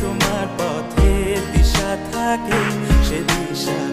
তোমার পথে দিশা থাকে সে দিশা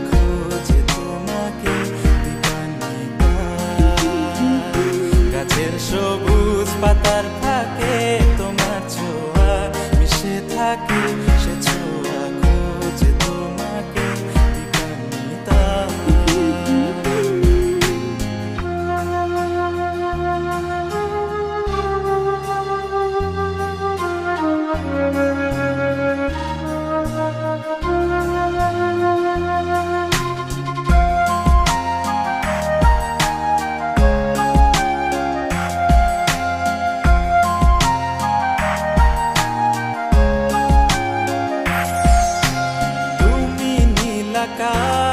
casa.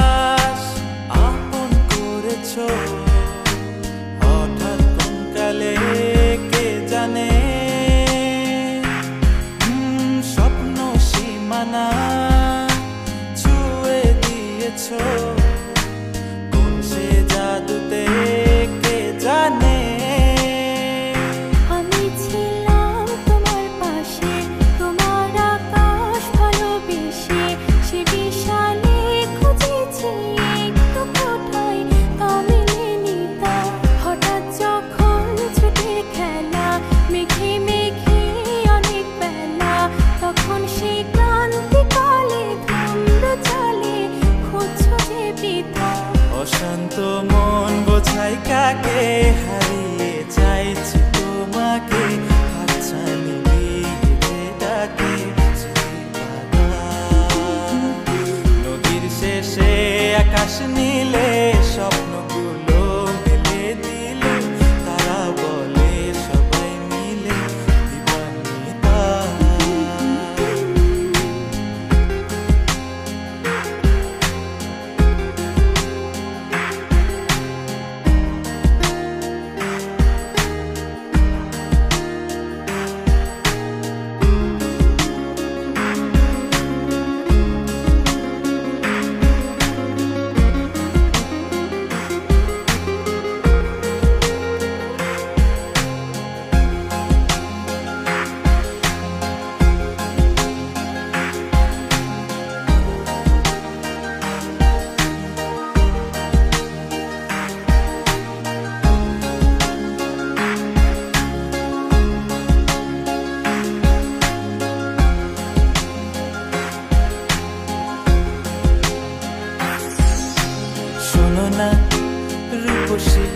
খুশি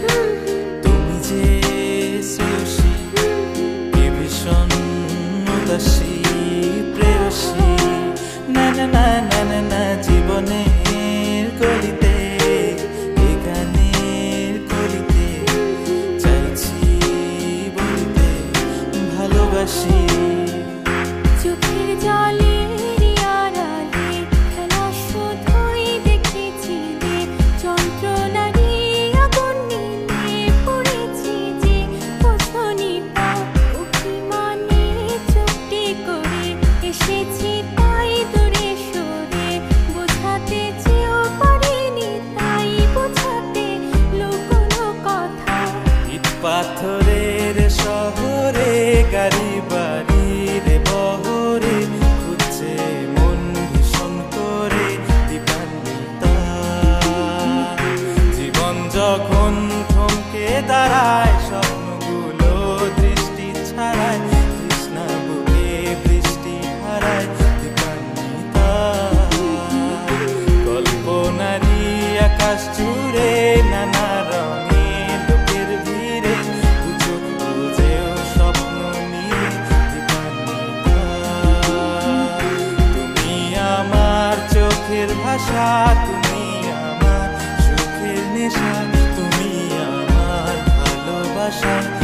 তুমি যে শ্রেয়সী কে ভীষণ উদাসী প্রেয়সী। না না না যখন থমকে দাঁড়ায় স্বপ্নগুলো দৃষ্টি ছাড়ায় কৃষ্ণা বুকে বৃষ্টি হারায় কল্পনারী আকাশ চুরে নানা রঙের লোকের ভিড়ে চোখ বুঝেও স্বপ্ন নিয়ে তুমি আমার চোখের ভাষা, তুমি 的